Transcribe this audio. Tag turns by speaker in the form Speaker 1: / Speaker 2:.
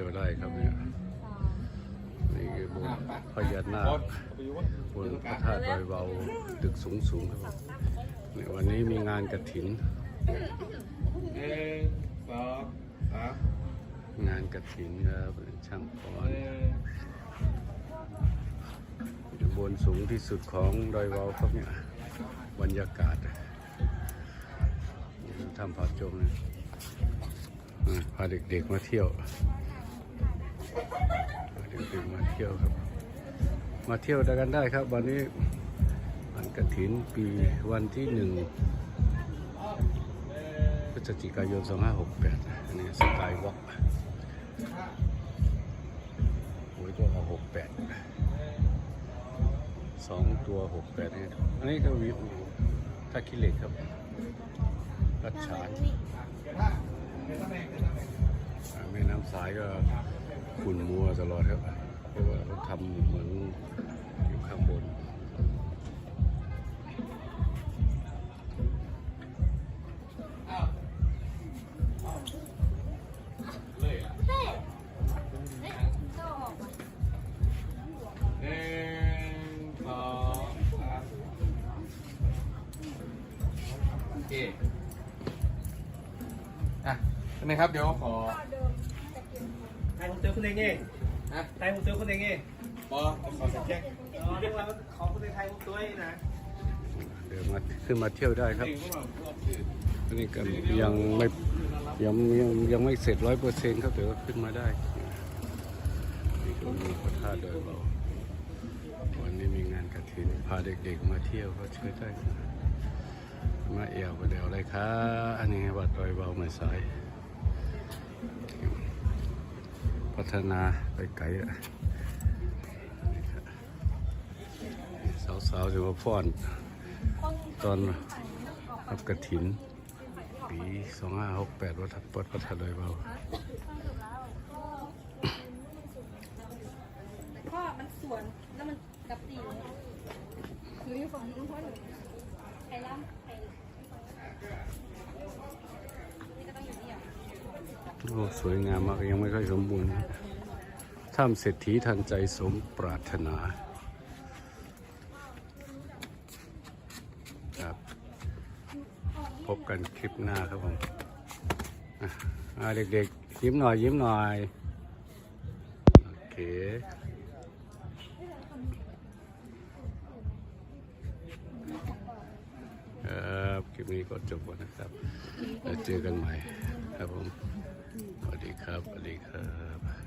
Speaker 1: เดี๋ยวได้ครับเนี่ยนี่คือบนพญานาคบนพระธาตุดอยเบาตึกสูงสูงครับเนี่ยวันนี้มีงานกระถิน
Speaker 2: หนึ่งสองสาม
Speaker 1: งานกระถินครับช่างพร
Speaker 2: หนึ่
Speaker 1: อยู่บนสูงที่สุดของดอยเบาครับเนี่ยบรรยากาศทำผาจงนะพาเด็กๆมาเที่ยว พาเด็กๆมาเที่ยวครับ มาเที่ยวด้วยกันได้ครับ วันนี้วันกระถินปีวันที่หนึ่งพฤศจิกายน 2568 อันนี้สกายวอล์กโอ้ยตัวละ68สองตัวหกแปดนี่อันนี้ก็วิวท่าขี้เหล็กครับ รัดฉานอ่าแม่น้ำสายก็ ขุ่นมัวตลอดครับเพราะว่าเขาทำเหมือนอยู่ข้างบน
Speaker 2: หนึ่งสองสามสี่อะนครับ เดี๋ยวขอ
Speaker 3: ไทยผมเจอคุณเองเอง
Speaker 2: นะ
Speaker 3: ไทยผมเจอคุณเองเอง
Speaker 2: บอขอสัญแจ้ง
Speaker 3: อ๋อเรื่องราวของคุณไทยผมตัวเองนะ
Speaker 1: เดี๋ยวมาขึ้นมาเที่ยวได้ครับ
Speaker 2: หนึ่งพวกเรารอบสื่อ
Speaker 1: อันนี้ก็ยังไม่ยังยังยังไม่เสร็จร้อยเปอร์เซ็นต์ครับเดี๋ยวขึ้นมาได้นี่ก็มีพระธาตุดอยเบาวันนี้มีงานกระถินพาเด็กๆมาเที่ยวก็ช่วยได้นะมาเอวก็เดี๋ยวอะไรครับอันนี้วัดดอยเบาไม่สาย พัฒนาไปไกลอะนี่ครับสาวๆจะมาฟ้อน ตอนรับกระถิน ปี 2568วัดวัดพระธาตุดอยเบา
Speaker 4: พ่อมันสวนแล้วมันกับตีนหนูอยู่ฝั่งนู้นพ่อหนูใครล่ำใครนี่ก็ต้องอยู่นี่อะ
Speaker 1: โอ้สวยงามมากยังไม่ค่อยสมบูรณ์ถ้ำเศรษฐีทันใจสมปรารถนาครับ พบกันคลิปหน้าครับผมเด็กๆ ยิ้มหน่อย ยิ้มหน่อย โอเคครับ คลิปนี้ก็จบแล้วนะครับ แล้วเจอกันใหม่ครับผม ดีครับสวัสดีครับ